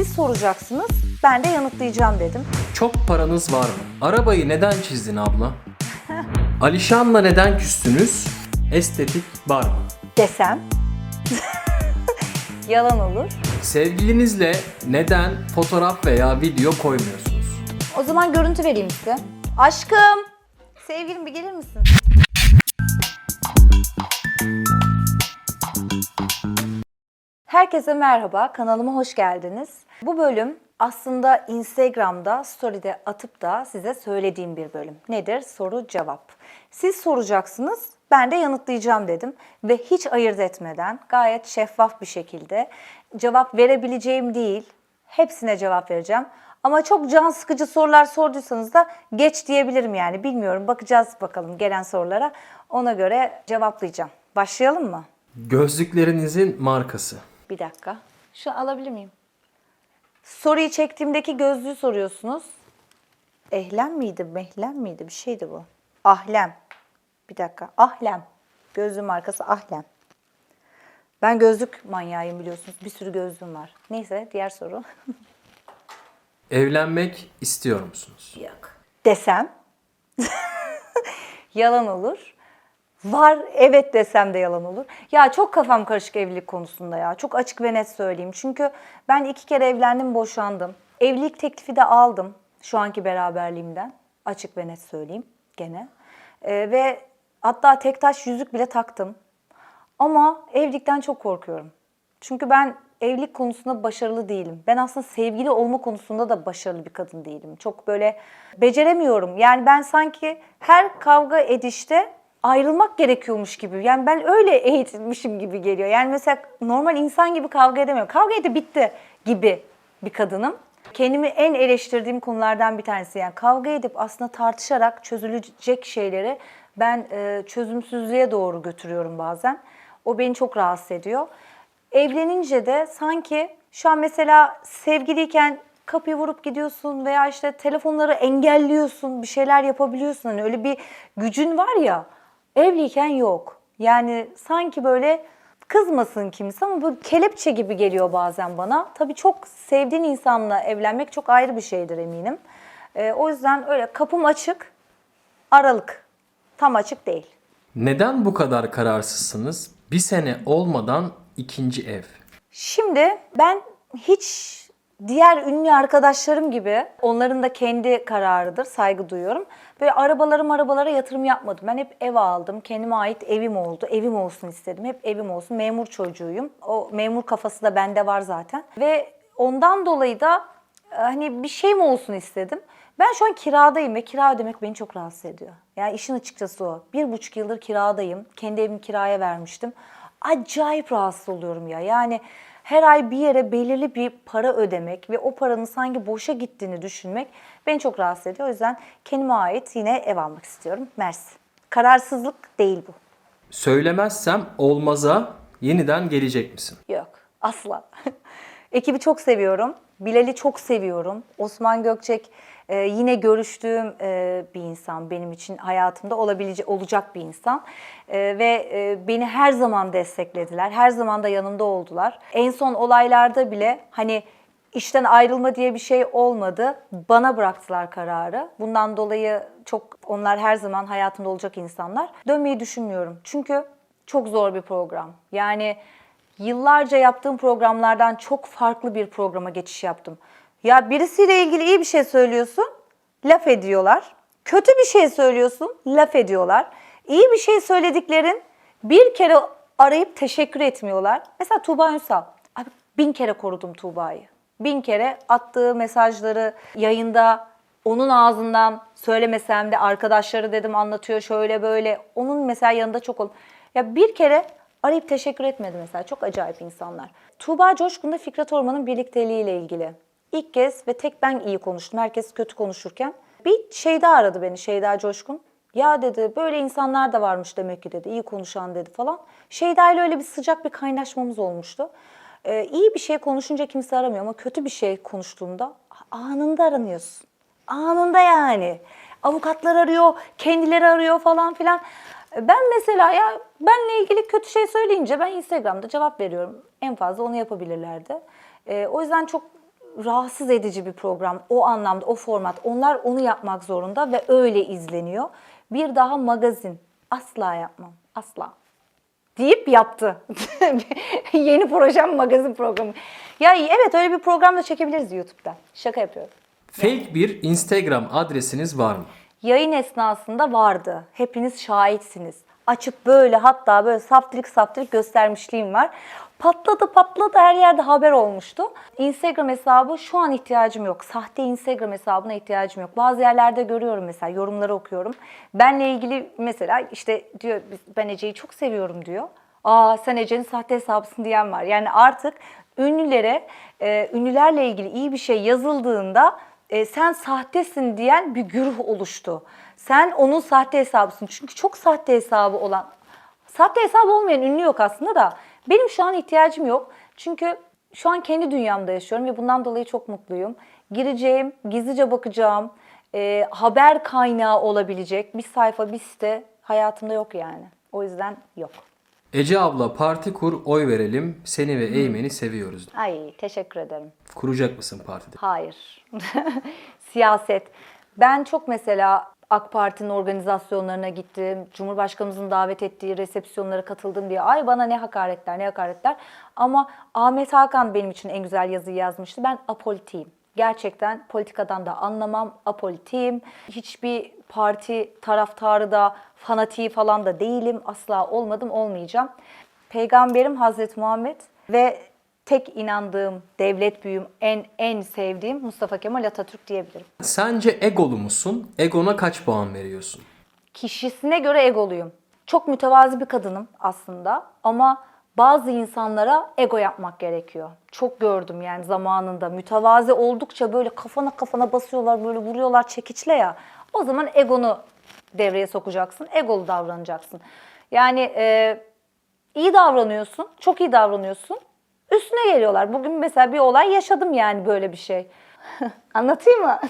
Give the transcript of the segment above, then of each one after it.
Siz soracaksınız, ben de yanıtlayacağım dedim. Çok paranız var mı? Arabayı neden çizdin abla? Alişan'la neden küstünüz? Estetik var mı? Desem yalan olur. Sevgilinizle neden fotoğraf veya video koymuyorsunuz? O zaman görüntü vereyim size. Aşkım, sevgilim bir gelir misin? Herkese merhaba, kanalıma hoş geldiniz. Bu bölüm aslında Instagram'da story'de atıp da size söylediğim bir bölüm. Nedir? Soru cevap. Siz soracaksınız, ben de yanıtlayacağım dedim ve hiç ayırt etmeden gayet şeffaf bir şekilde cevap verebileceğim değil, hepsine cevap vereceğim. Ama çok can sıkıcı sorular sorduysanız da geç diyebilirim yani. Bilmiyorum, bakacağız bakalım gelen sorulara. Ona göre cevaplayacağım. Başlayalım mı? Gözlüklerinizin markası. Bir dakika. Şu alabilir miyim? Soruyu çektiğimdeki gözlüğü soruyorsunuz. Ehlem miydi, mehlem miydi? Bir şeydi bu. Ahlem. Bir dakika. Ahlem. Gözlüğün markası Ahlem. Ben gözlük manyağıyım biliyorsunuz. Bir sürü gözlüğüm var. Neyse diğer soru. Evlenmek istiyor musunuz? Yok. Desem yalan olur. Var evet desem de yalan olur. Ya çok kafam karışık evlilik konusunda ya. Çok açık ve net söyleyeyim. Çünkü ben iki kere evlendim, boşandım. Evlilik teklifi de aldım şu anki beraberliğimden. Açık ve net söyleyeyim gene. Ee, ve hatta tek taş yüzük bile taktım. Ama evlilikten çok korkuyorum. Çünkü ben evlilik konusunda başarılı değilim. Ben aslında sevgili olma konusunda da başarılı bir kadın değilim. Çok böyle beceremiyorum. Yani ben sanki her kavga edişte ayrılmak gerekiyormuş gibi. Yani ben öyle eğitilmişim gibi geliyor. Yani mesela normal insan gibi kavga edemiyorum. Kavga edip bitti gibi bir kadınım. Kendimi en eleştirdiğim konulardan bir tanesi. Yani kavga edip aslında tartışarak çözülecek şeyleri ben e, çözümsüzlüğe doğru götürüyorum bazen. O beni çok rahatsız ediyor. Evlenince de sanki şu an mesela sevgiliyken kapıyı vurup gidiyorsun veya işte telefonları engelliyorsun, bir şeyler yapabiliyorsun. Hani öyle bir gücün var ya. Evliyken yok. Yani sanki böyle kızmasın kimse ama bu kelepçe gibi geliyor bazen bana. Tabii çok sevdiğin insanla evlenmek çok ayrı bir şeydir eminim. Ee, o yüzden öyle kapım açık, aralık. Tam açık değil. Neden bu kadar kararsızsınız? Bir sene olmadan ikinci ev. Şimdi ben hiç diğer ünlü arkadaşlarım gibi onların da kendi kararıdır, saygı duyuyorum. Böyle arabalarım arabalara yatırım yapmadım. Ben hep ev aldım. Kendime ait evim oldu. Evim olsun istedim. Hep evim olsun. Memur çocuğuyum. O memur kafası da bende var zaten. Ve ondan dolayı da e, hani bir şey mi olsun istedim. Ben şu an kiradayım ve kira ödemek beni çok rahatsız ediyor. Yani işin açıkçası o. Bir buçuk yıldır kiradayım. Kendi evimi kiraya vermiştim. Acayip rahatsız oluyorum ya. Yani her ay bir yere belirli bir para ödemek ve o paranın sanki boşa gittiğini düşünmek beni çok rahatsız ediyor. O yüzden kendime ait yine ev almak istiyorum. Mersi. Kararsızlık değil bu. Söylemezsem olmaza yeniden gelecek misin? Yok. Asla. Ekibi çok seviyorum. Bilal'i çok seviyorum. Osman Gökçek e, yine görüştüğüm e, bir insan benim için hayatımda olabilecek olacak bir insan E, ve e, beni her zaman desteklediler. Her zaman da yanımda oldular. En son olaylarda bile hani işten ayrılma diye bir şey olmadı. Bana bıraktılar kararı. Bundan dolayı çok onlar her zaman hayatımda olacak insanlar. Dönmeyi düşünmüyorum. Çünkü çok zor bir program. Yani yıllarca yaptığım programlardan çok farklı bir programa geçiş yaptım. Ya birisiyle ilgili iyi bir şey söylüyorsun, laf ediyorlar. Kötü bir şey söylüyorsun, laf ediyorlar. İyi bir şey söylediklerin bir kere arayıp teşekkür etmiyorlar. Mesela Tuğba Ünsal. Abi bin kere korudum Tuğba'yı. Bin kere attığı mesajları yayında onun ağzından söylemesem de arkadaşları dedim anlatıyor şöyle böyle. Onun mesela yanında çok ol. Ya bir kere arayıp teşekkür etmedi mesela. Çok acayip insanlar. Tuğba Coşkun'da Fikret Orman'ın birlikteliğiyle ilgili. İlk kez ve tek ben iyi konuştum. Herkes kötü konuşurken. Bir Şeyda aradı beni Şeyda Coşkun. Ya dedi böyle insanlar da varmış demek ki dedi. iyi konuşan dedi falan. Şeyda ile öyle bir sıcak bir kaynaşmamız olmuştu. Ee, iyi bir şey konuşunca kimse aramıyor ama kötü bir şey konuştuğunda anında aranıyorsun. Anında yani. Avukatlar arıyor, kendileri arıyor falan filan. Ben mesela ya benle ilgili kötü şey söyleyince ben Instagram'da cevap veriyorum. En fazla onu yapabilirlerdi. Ee, o yüzden çok rahatsız edici bir program. O anlamda, o format. Onlar onu yapmak zorunda ve öyle izleniyor. Bir daha magazin. Asla yapmam. Asla. Deyip yaptı. Yeni projem magazin programı. Ya evet öyle bir program da çekebiliriz YouTube'da. Şaka yapıyorum. Fake bir Instagram adresiniz var mı? Yayın esnasında vardı. Hepiniz şahitsiniz. Açıp böyle hatta böyle saftirik saftirik göstermişliğim var. Patladı patladı her yerde haber olmuştu. Instagram hesabı şu an ihtiyacım yok. Sahte Instagram hesabına ihtiyacım yok. Bazı yerlerde görüyorum mesela yorumları okuyorum. Benle ilgili mesela işte diyor "Biz- ben Ece'yi çok seviyorum diyor. Aa sen Ece'nin sahte hesabısın diyen var. Yani artık ünlülere, e, ünlülerle ilgili iyi bir şey yazıldığında e, sen sahtesin diyen bir güruh oluştu. Sen onun sahte hesabısın. Çünkü çok sahte hesabı olan, sahte hesabı olmayan ünlü yok aslında da benim şu an ihtiyacım yok. Çünkü şu an kendi dünyamda yaşıyorum ve bundan dolayı çok mutluyum. Gireceğim, gizlice bakacağım, e, haber kaynağı olabilecek bir sayfa, bir site hayatımda yok yani. O yüzden yok. Ece abla parti kur oy verelim seni ve Eymen'i seviyoruz. Ay teşekkür ederim. Kuracak mısın partide? Hayır. Siyaset. Ben çok mesela AK Parti'nin organizasyonlarına gittim. Cumhurbaşkanımızın davet ettiği resepsiyonlara katıldım diye. Ay bana ne hakaretler ne hakaretler. Ama Ahmet Hakan benim için en güzel yazıyı yazmıştı. Ben apolitiyim. Gerçekten politikadan da anlamam. Apolitiyim. Hiçbir parti taraftarı da fanatiği falan da değilim. Asla olmadım olmayacağım. Peygamberim Hazreti Muhammed ve tek inandığım devlet büyüğüm, en en sevdiğim Mustafa Kemal Atatürk diyebilirim. Sence egolu musun? Egona kaç puan veriyorsun? Kişisine göre egoluyum. Çok mütevazi bir kadınım aslında ama bazı insanlara ego yapmak gerekiyor. Çok gördüm yani zamanında. Mütevazi oldukça böyle kafana kafana basıyorlar, böyle vuruyorlar çekiçle ya. O zaman egonu devreye sokacaksın, egolu davranacaksın. Yani e, iyi davranıyorsun, çok iyi davranıyorsun. Üstüne geliyorlar. Bugün mesela bir olay yaşadım yani böyle bir şey. Anlatayım mı?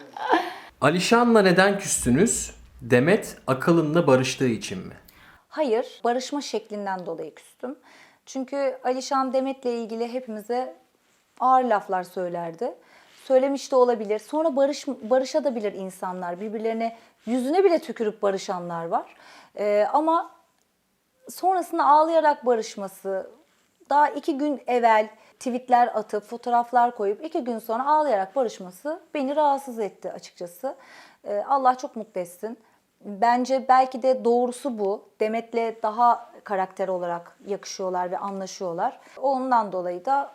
Alişan'la neden küstünüz? Demet akılınla barıştığı için mi? Hayır, barışma şeklinden dolayı küstüm. Çünkü Alişan Demet'le ilgili hepimize ağır laflar söylerdi. Söylemiş de olabilir. Sonra barış barışabilir insanlar. Birbirlerine yüzüne bile tükürüp barışanlar var. Ee, ama sonrasında ağlayarak barışması, daha iki gün evvel tweetler atıp fotoğraflar koyup iki gün sonra ağlayarak barışması beni rahatsız etti açıkçası. Ee, Allah çok mutlu etsin. Bence belki de doğrusu bu. Demet'le daha karakter olarak yakışıyorlar ve anlaşıyorlar. Ondan dolayı da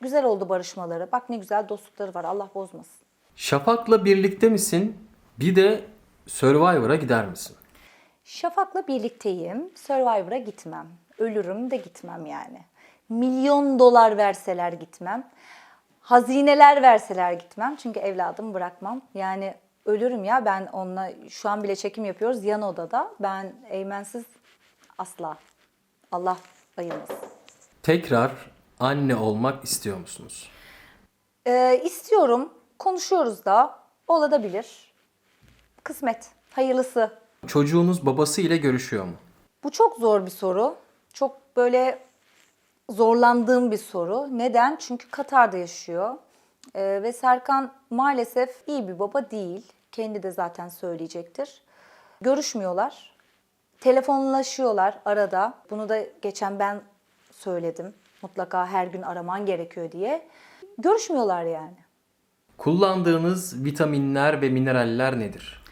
güzel oldu barışmaları. Bak ne güzel dostlukları var. Allah bozmasın. Şafak'la birlikte misin? Bir de Survivor'a gider misin? Şafak'la birlikteyim. Survivor'a gitmem. Ölürüm de gitmem yani. Milyon dolar verseler gitmem. Hazineler verseler gitmem. Çünkü evladımı bırakmam. Yani ölürüm ya ben onunla şu an bile çekim yapıyoruz yan odada. Ben Eymensiz asla. Allah ayırmasın. Tekrar anne olmak istiyor musunuz? Ee, istiyorum. Konuşuyoruz da. Olabilir. Kısmet. Hayırlısı. Çocuğunuz babası ile görüşüyor mu? Bu çok zor bir soru. Çok böyle zorlandığım bir soru. Neden? Çünkü Katar'da yaşıyor. Ee, ve Serkan maalesef iyi bir baba değil. Kendi de zaten söyleyecektir. Görüşmüyorlar. Telefonlaşıyorlar arada. Bunu da geçen ben söyledim. Mutlaka her gün araman gerekiyor diye. Görüşmüyorlar yani. Kullandığınız vitaminler ve mineraller nedir?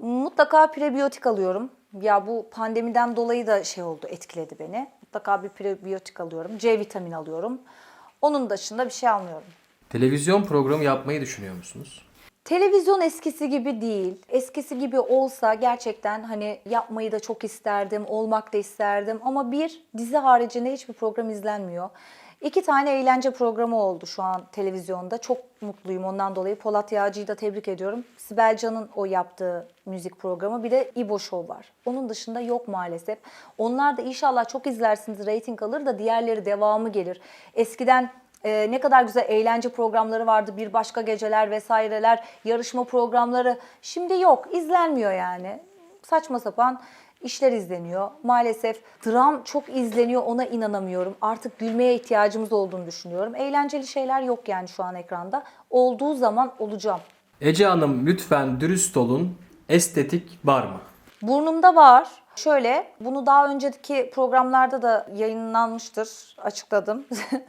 Mutlaka prebiyotik alıyorum. Ya bu pandemiden dolayı da şey oldu, etkiledi beni. Mutlaka bir prebiyotik alıyorum. C vitamini alıyorum. Onun dışında bir şey almıyorum. Televizyon programı yapmayı düşünüyor musunuz? Televizyon eskisi gibi değil. Eskisi gibi olsa gerçekten hani yapmayı da çok isterdim, olmak da isterdim. Ama bir, dizi haricinde hiçbir program izlenmiyor. İki tane eğlence programı oldu şu an televizyonda. Çok mutluyum ondan dolayı. Polat Yağcı'yı da tebrik ediyorum. Sibel Can'ın o yaptığı müzik programı. Bir de İbo Show var. Onun dışında yok maalesef. Onlar da inşallah çok izlersiniz, reyting alır da diğerleri devamı gelir. Eskiden ee, ne kadar güzel eğlence programları vardı. Bir başka geceler vesaireler, yarışma programları. Şimdi yok, izlenmiyor yani. Saçma sapan işler izleniyor. Maalesef dram çok izleniyor ona inanamıyorum. Artık gülmeye ihtiyacımız olduğunu düşünüyorum. Eğlenceli şeyler yok yani şu an ekranda. Olduğu zaman olacağım. Ece Hanım lütfen dürüst olun. Estetik var mı? Burnumda var. Şöyle, bunu daha önceki programlarda da yayınlanmıştır, açıkladım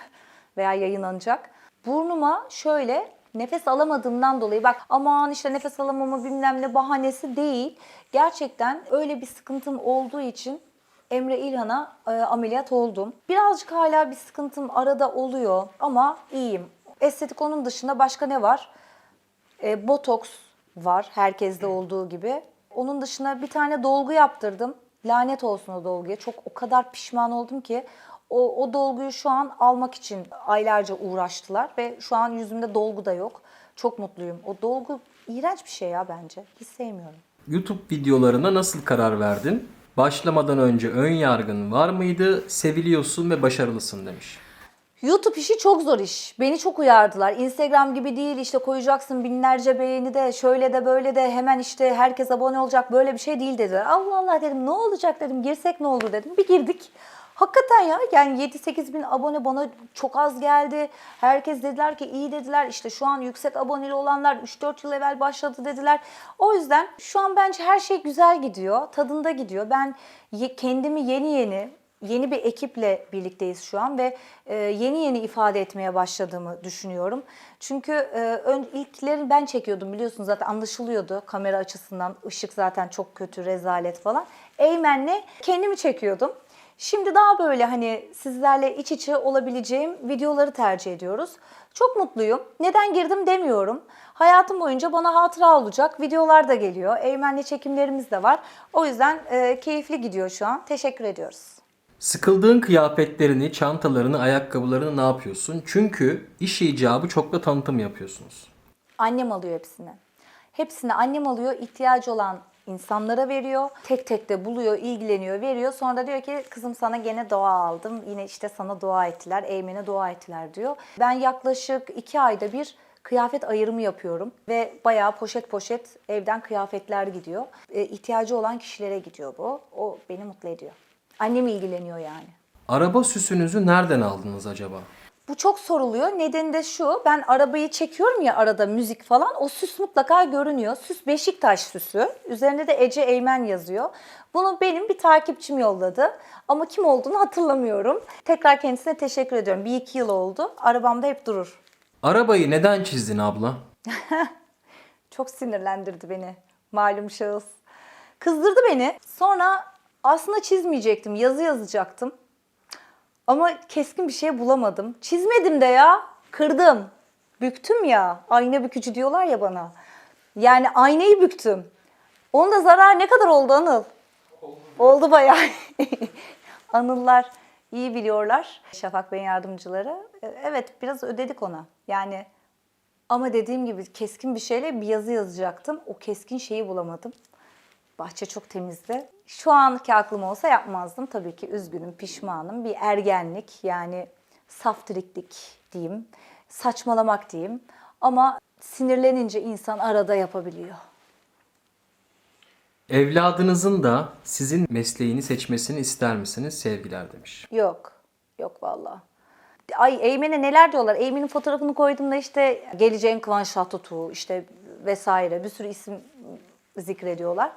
veya yayınlanacak. Burnuma şöyle nefes alamadığımdan dolayı bak aman işte nefes alamama bilmem ne bahanesi değil. Gerçekten öyle bir sıkıntım olduğu için Emre İlhan'a e, ameliyat oldum. Birazcık hala bir sıkıntım arada oluyor ama iyiyim. Estetik onun dışında başka ne var? E, botoks var herkeste olduğu gibi. Onun dışında bir tane dolgu yaptırdım. Lanet olsun o dolguya. Çok o kadar pişman oldum ki o, o dolguyu şu an almak için aylarca uğraştılar ve şu an yüzümde dolgu da yok. Çok mutluyum. O dolgu iğrenç bir şey ya bence. Hiç sevmiyorum. YouTube videolarına nasıl karar verdin? Başlamadan önce ön yargın var mıydı? Seviliyorsun ve başarılısın demiş. YouTube işi çok zor iş. Beni çok uyardılar. Instagram gibi değil işte koyacaksın binlerce beğeni de şöyle de böyle de hemen işte herkes abone olacak böyle bir şey değil dediler. Allah Allah dedim ne olacak dedim girsek ne olur dedim. Bir girdik. Hakikaten ya yani 7-8 bin abone bana çok az geldi. Herkes dediler ki iyi dediler işte şu an yüksek aboneli olanlar 3-4 yıl evvel başladı dediler. O yüzden şu an bence her şey güzel gidiyor. Tadında gidiyor. Ben kendimi yeni yeni yeni bir ekiple birlikteyiz şu an ve e, yeni yeni ifade etmeye başladığımı düşünüyorum. Çünkü e, ön, ilkleri ben çekiyordum biliyorsunuz zaten anlaşılıyordu kamera açısından. ışık zaten çok kötü, rezalet falan. Eymen'le kendimi çekiyordum. Şimdi daha böyle hani sizlerle iç içe olabileceğim videoları tercih ediyoruz. Çok mutluyum. Neden girdim demiyorum. Hayatım boyunca bana hatıra olacak videolar da geliyor. Eymen'le çekimlerimiz de var. O yüzden e, keyifli gidiyor şu an. Teşekkür ediyoruz. Sıkıldığın kıyafetlerini, çantalarını, ayakkabılarını ne yapıyorsun? Çünkü iş icabı çokla tanıtım yapıyorsunuz. Annem alıyor hepsini. Hepsini annem alıyor, ihtiyacı olan insanlara veriyor. Tek tek de buluyor, ilgileniyor, veriyor. Sonra da diyor ki kızım sana gene dua aldım. Yine işte sana dua ettiler, Eymen'e dua ettiler diyor. Ben yaklaşık iki ayda bir kıyafet ayırımı yapıyorum. Ve bayağı poşet poşet evden kıyafetler gidiyor. E, ihtiyacı olan kişilere gidiyor bu. O beni mutlu ediyor. Annem ilgileniyor yani. Araba süsünüzü nereden aldınız acaba? Bu çok soruluyor. Nedeni de şu. Ben arabayı çekiyorum ya arada müzik falan. O süs mutlaka görünüyor. Süs Beşiktaş süsü. Üzerinde de Ece Eymen yazıyor. Bunu benim bir takipçim yolladı. Ama kim olduğunu hatırlamıyorum. Tekrar kendisine teşekkür ediyorum. Bir iki yıl oldu. Arabamda hep durur. Arabayı neden çizdin abla? Çok sinirlendirdi beni malum şahıs. Kızdırdı beni. Sonra aslında çizmeyecektim. Yazı yazacaktım. Ama keskin bir şey bulamadım. Çizmedim de ya. Kırdım. Büktüm ya. Ayna bükücü diyorlar ya bana. Yani aynayı büktüm. Onun da zarar ne kadar oldu Anıl? Oldu bayağı. Anıllar iyi biliyorlar. Şafak Bey'in yardımcıları. E, Evet biraz ödedik ona. Yani ama dediğim gibi keskin bir şeyle bir yazı yazacaktım. O keskin şeyi bulamadım. Bahçe çok temizdi. Şu anki aklım olsa yapmazdım. Tabii ki üzgünüm, pişmanım. Bir ergenlik yani saftiriklik diyeyim, saçmalamak diyeyim. Ama sinirlenince insan arada yapabiliyor. Evladınızın da sizin mesleğini seçmesini ister misiniz sevgiler demiş. Yok, yok vallahi. Ay Eymen'e neler diyorlar. Eymen'in fotoğrafını koyduğumda işte geleceğin Kıvanç Tatlıtuğ işte vesaire bir sürü isim zikrediyorlar.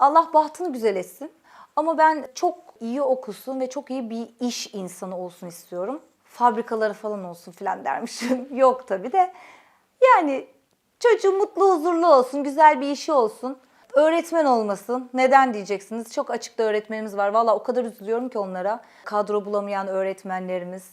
Allah bahtını güzel etsin. Ama ben çok iyi okusun ve çok iyi bir iş insanı olsun istiyorum. Fabrikaları falan olsun filan dermişim. Yok tabii de. Yani çocuğu mutlu huzurlu olsun, güzel bir işi olsun. Öğretmen olmasın. Neden diyeceksiniz? Çok açıkta öğretmenimiz var. Valla o kadar üzülüyorum ki onlara. Kadro bulamayan öğretmenlerimiz.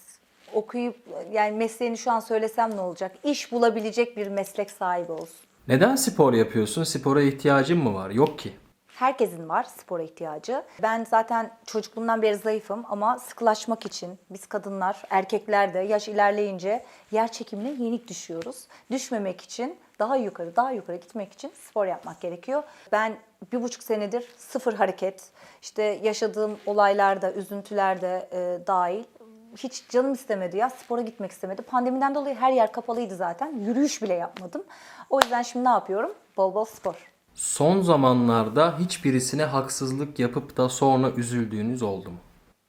Okuyup yani mesleğini şu an söylesem ne olacak? İş bulabilecek bir meslek sahibi olsun. Neden spor yapıyorsun? Spora ihtiyacın mı var? Yok ki. Herkesin var spora ihtiyacı. Ben zaten çocukluğumdan beri zayıfım ama sıkılaşmak için biz kadınlar, erkekler de yaş ilerleyince yer çekimine yenik düşüyoruz. Düşmemek için daha yukarı, daha yukarı gitmek için spor yapmak gerekiyor. Ben bir buçuk senedir sıfır hareket, işte yaşadığım olaylarda, üzüntülerde e, dahil hiç canım istemedi ya spora gitmek istemedi. Pandemiden dolayı her yer kapalıydı zaten. Yürüyüş bile yapmadım. O yüzden şimdi ne yapıyorum? Bol bol spor. Son zamanlarda hiçbirisine haksızlık yapıp da sonra üzüldüğünüz oldu mu?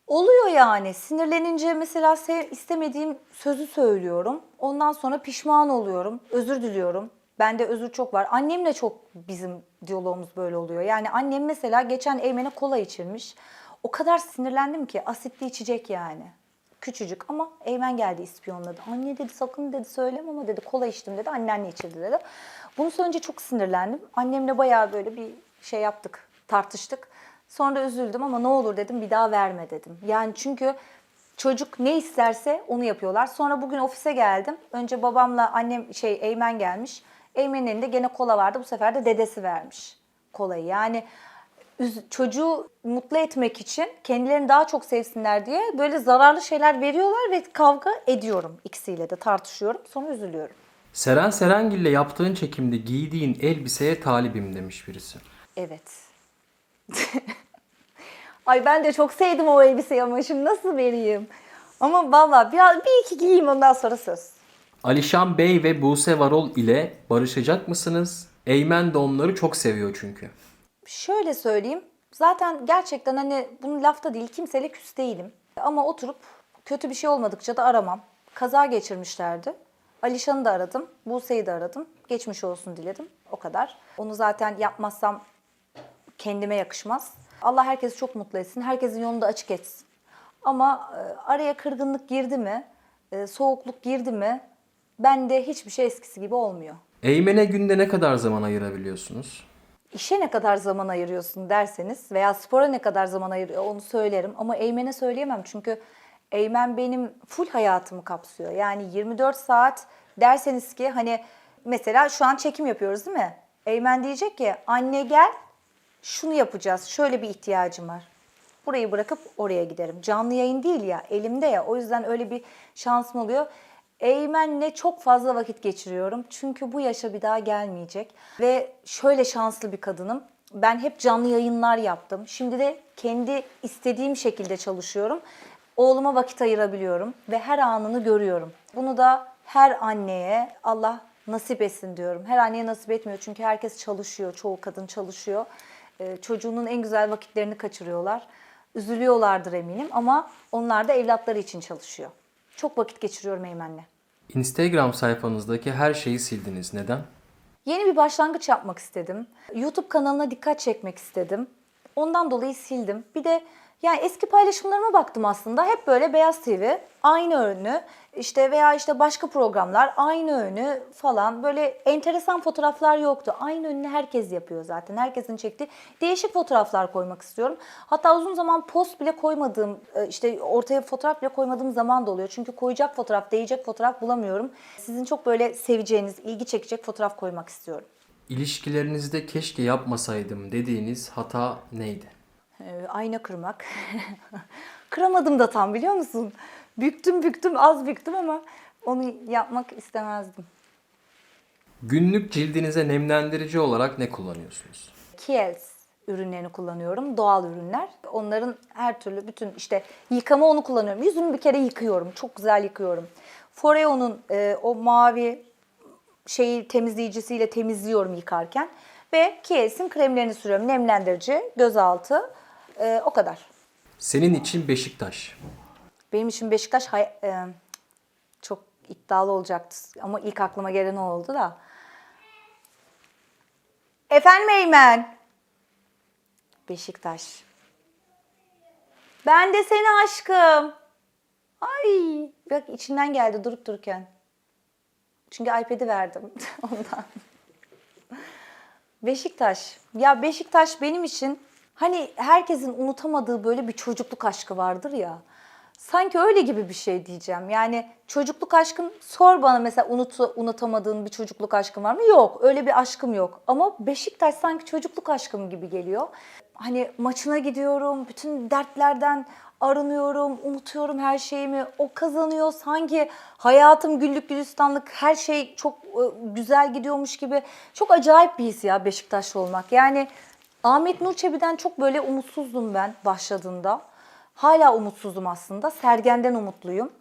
Oluyor yani. Sinirlenince mesela istemediğim sözü söylüyorum. Ondan sonra pişman oluyorum. Özür diliyorum. Bende özür çok var. Annemle çok bizim diyalogumuz böyle oluyor. Yani annem mesela geçen Eymen'e kola içirmiş. O kadar sinirlendim ki asitli içecek yani. Küçücük ama Eymen geldi ispiyonladı. Anne dedi sakın dedi söyleme ama dedi kola içtim dedi. Annenle içirdi dedi. Bunu söyleyince çok sinirlendim. Annemle bayağı böyle bir şey yaptık, tartıştık. Sonra üzüldüm ama ne olur dedim bir daha verme dedim. Yani çünkü çocuk ne isterse onu yapıyorlar. Sonra bugün ofise geldim. Önce babamla annem şey Eymen gelmiş. Eymen'in elinde gene kola vardı. Bu sefer de dedesi vermiş kolayı. Yani çocuğu mutlu etmek için kendilerini daha çok sevsinler diye böyle zararlı şeyler veriyorlar ve kavga ediyorum ikisiyle de tartışıyorum. Sonra üzülüyorum. Seren Serengil'le yaptığın çekimde giydiğin elbiseye talibim demiş birisi. Evet. Ay ben de çok sevdim o elbiseyi ama şimdi nasıl vereyim? Ama valla bir, bir iki giyeyim ondan sonra söz. Alişan Bey ve Buse Varol ile barışacak mısınız? Eymen de onları çok seviyor çünkü. Şöyle söyleyeyim. Zaten gerçekten hani bunun lafta değil kimseyle küs değilim. Ama oturup kötü bir şey olmadıkça da aramam. Kaza geçirmişlerdi. Alişan'ı da aradım. Buse'yi de aradım. Geçmiş olsun diledim. O kadar. Onu zaten yapmazsam kendime yakışmaz. Allah herkesi çok mutlu etsin. Herkesin yolunu da açık etsin. Ama e, araya kırgınlık girdi mi, e, soğukluk girdi mi bende hiçbir şey eskisi gibi olmuyor. Eymen'e günde ne kadar zaman ayırabiliyorsunuz? İşe ne kadar zaman ayırıyorsun derseniz veya spora ne kadar zaman ayırıyor onu söylerim. Ama Eymen'e söyleyemem çünkü Eymen benim full hayatımı kapsıyor. Yani 24 saat derseniz ki hani mesela şu an çekim yapıyoruz değil mi? Eymen diyecek ki anne gel şunu yapacağız şöyle bir ihtiyacım var. Burayı bırakıp oraya giderim. Canlı yayın değil ya elimde ya o yüzden öyle bir şansım oluyor. Eymen'le çok fazla vakit geçiriyorum. Çünkü bu yaşa bir daha gelmeyecek. Ve şöyle şanslı bir kadınım. Ben hep canlı yayınlar yaptım. Şimdi de kendi istediğim şekilde çalışıyorum. Oğluma vakit ayırabiliyorum ve her anını görüyorum. Bunu da her anneye Allah nasip etsin diyorum. Her anneye nasip etmiyor çünkü herkes çalışıyor. Çoğu kadın çalışıyor. Ee, çocuğunun en güzel vakitlerini kaçırıyorlar. Üzülüyorlardır eminim ama onlar da evlatları için çalışıyor. Çok vakit geçiriyorum Eymen'le. Instagram sayfanızdaki her şeyi sildiniz. Neden? Yeni bir başlangıç yapmak istedim. YouTube kanalına dikkat çekmek istedim. Ondan dolayı sildim. Bir de yani eski paylaşımlarıma baktım aslında. Hep böyle Beyaz TV, aynı önlü, işte veya işte başka programlar aynı önü falan. Böyle enteresan fotoğraflar yoktu. Aynı önünü herkes yapıyor zaten. Herkesin çektiği değişik fotoğraflar koymak istiyorum. Hatta uzun zaman post bile koymadığım, e, işte ortaya fotoğraf bile koymadığım zaman da oluyor. Çünkü koyacak fotoğraf, değecek fotoğraf bulamıyorum. Sizin çok böyle seveceğiniz, ilgi çekecek fotoğraf koymak istiyorum. İlişkilerinizde keşke yapmasaydım dediğiniz hata neydi? Ee, ayna kırmak. Kıramadım da tam biliyor musun? Büktüm büktüm az büktüm ama onu yapmak istemezdim. Günlük cildinize nemlendirici olarak ne kullanıyorsunuz? Kiehl's ürünlerini kullanıyorum. Doğal ürünler. Onların her türlü bütün işte yıkama onu kullanıyorum. Yüzümü bir kere yıkıyorum. Çok güzel yıkıyorum. Foreo'nun e, o mavi şeyi temizleyicisiyle temizliyorum yıkarken. Ve Kiehl's'in kremlerini sürüyorum. Nemlendirici, gözaltı. E, o kadar. Senin için Beşiktaş. Benim için Beşiktaş hay- e, çok iddialı olacaktı. Ama ilk aklıma gelen o oldu da. Efendim Eymen. Beşiktaş. Ben de seni aşkım. Ay, bak içinden geldi durup dururken. Çünkü iPad'i verdim ondan. Beşiktaş. Ya Beşiktaş benim için hani herkesin unutamadığı böyle bir çocukluk aşkı vardır ya. Sanki öyle gibi bir şey diyeceğim. Yani çocukluk aşkın sor bana mesela unut, unutamadığın bir çocukluk aşkın var mı? Yok. Öyle bir aşkım yok. Ama Beşiktaş sanki çocukluk aşkım gibi geliyor. Hani maçına gidiyorum. Bütün dertlerden arınıyorum, unutuyorum her şeyimi. O kazanıyor. Sanki hayatım güllük gülistanlık her şey çok e, güzel gidiyormuş gibi. Çok acayip bir his ya Beşiktaşlı olmak. Yani Ahmet Nur Çebi'den çok böyle umutsuzdum ben başladığında. Hala umutsuzum aslında. Sergen'den umutluyum.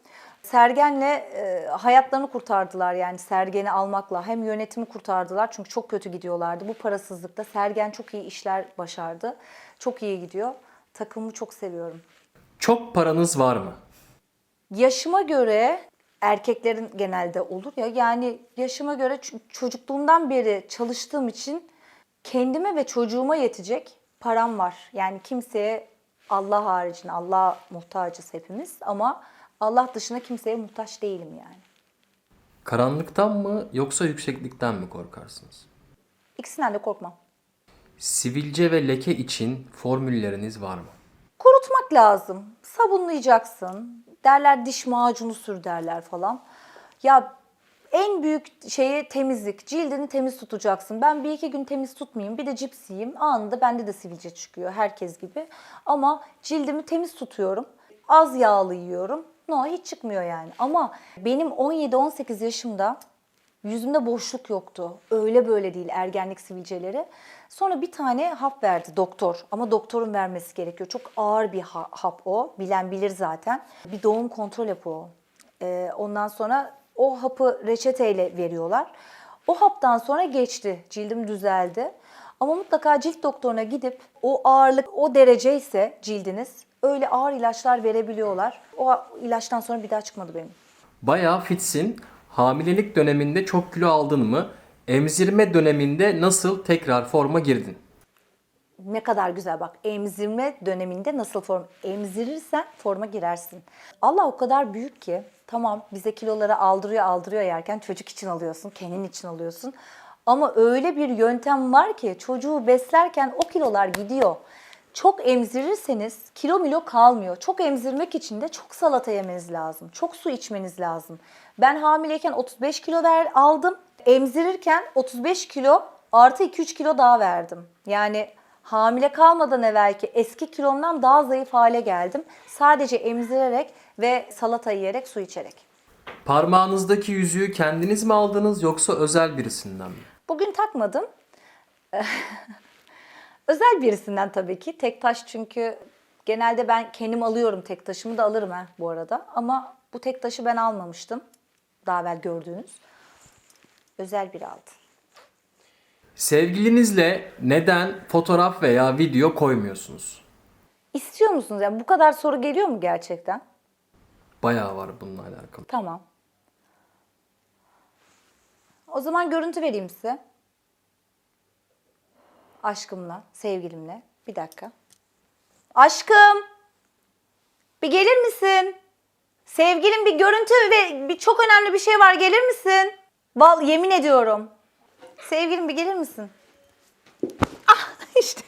Sergen'le e, hayatlarını kurtardılar yani Sergen'i almakla. Hem yönetimi kurtardılar çünkü çok kötü gidiyorlardı. Bu parasızlıkta Sergen çok iyi işler başardı. Çok iyi gidiyor. Takımımı çok seviyorum. Çok paranız var mı? Yaşıma göre erkeklerin genelde olur ya yani yaşıma göre çocukluğumdan beri çalıştığım için kendime ve çocuğuma yetecek param var. Yani kimseye Allah haricinde Allah muhtacız hepimiz ama Allah dışında kimseye muhtaç değilim yani. Karanlıktan mı yoksa yükseklikten mi korkarsınız? İkisinden de korkmam. Sivilce ve leke için formülleriniz var mı? Kurutmak lazım. Sabunlayacaksın. Derler diş macunu sür derler falan. Ya en büyük şeyi temizlik. Cildini temiz tutacaksın. Ben bir iki gün temiz tutmayayım. Bir de cips yiyeyim. Anında bende de sivilce çıkıyor herkes gibi. Ama cildimi temiz tutuyorum. Az yağlı yiyorum. No hiç çıkmıyor yani. Ama benim 17-18 yaşımda Yüzümde boşluk yoktu. Öyle böyle değil ergenlik sivilceleri. Sonra bir tane hap verdi doktor. Ama doktorun vermesi gerekiyor. Çok ağır bir ha- hap o. Bilen bilir zaten. Bir doğum kontrol hapı o. Ee, ondan sonra o hapı reçeteyle veriyorlar. O haptan sonra geçti. Cildim düzeldi. Ama mutlaka cilt doktoruna gidip o ağırlık o derece ise cildiniz öyle ağır ilaçlar verebiliyorlar. O ilaçtan sonra bir daha çıkmadı benim. Bayağı fitsin. Hamilelik döneminde çok kilo aldın mı? Emzirme döneminde nasıl tekrar forma girdin? Ne kadar güzel bak emzirme döneminde nasıl form emzirirsen forma girersin. Allah o kadar büyük ki tamam bize kiloları aldırıyor aldırıyor yerken çocuk için alıyorsun kendin için alıyorsun. Ama öyle bir yöntem var ki çocuğu beslerken o kilolar gidiyor. Çok emzirirseniz kilo milo kalmıyor. Çok emzirmek için de çok salata yemeniz lazım. Çok su içmeniz lazım. Ben hamileyken 35 kilo ver, aldım. Emzirirken 35 kilo artı 2-3 kilo daha verdim. Yani hamile kalmadan evvelki eski kilomdan daha zayıf hale geldim. Sadece emzirerek ve salata yiyerek, su içerek. Parmağınızdaki yüzüğü kendiniz mi aldınız yoksa özel birisinden mi? Bugün takmadım. Özel birisinden tabii ki. Tek taş çünkü genelde ben kendim alıyorum tek taşımı da alırım ha bu arada. Ama bu tek taşı ben almamıştım. Daha evvel gördüğünüz. Özel biri aldı. Sevgilinizle neden fotoğraf veya video koymuyorsunuz? İstiyor musunuz? Yani bu kadar soru geliyor mu gerçekten? Bayağı var bununla alakalı. Tamam. O zaman görüntü vereyim size. Aşkımla, sevgilimle. Bir dakika. Aşkım! Bir gelir misin? Sevgilim bir görüntü ve bir çok önemli bir şey var. Gelir misin? Val yemin ediyorum. Sevgilim bir gelir misin? Ah işte.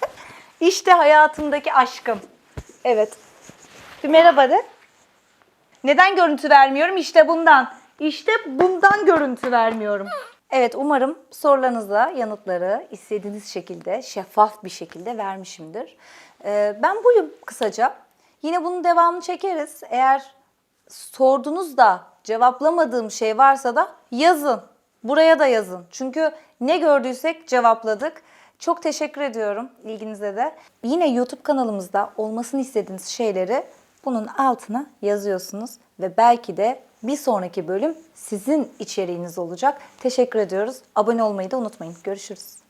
İşte hayatımdaki aşkım. Evet. Bir merhaba de. Neden görüntü vermiyorum? İşte bundan. İşte bundan görüntü vermiyorum. Evet umarım sorularınıza yanıtları istediğiniz şekilde, şeffaf bir şekilde vermişimdir. Ee, ben buyum kısaca. Yine bunun devamını çekeriz. Eğer sordunuz da cevaplamadığım şey varsa da yazın. Buraya da yazın. Çünkü ne gördüysek cevapladık. Çok teşekkür ediyorum ilginize de. Yine YouTube kanalımızda olmasını istediğiniz şeyleri bunun altına yazıyorsunuz ve belki de bir sonraki bölüm sizin içeriğiniz olacak. Teşekkür ediyoruz. Abone olmayı da unutmayın. Görüşürüz.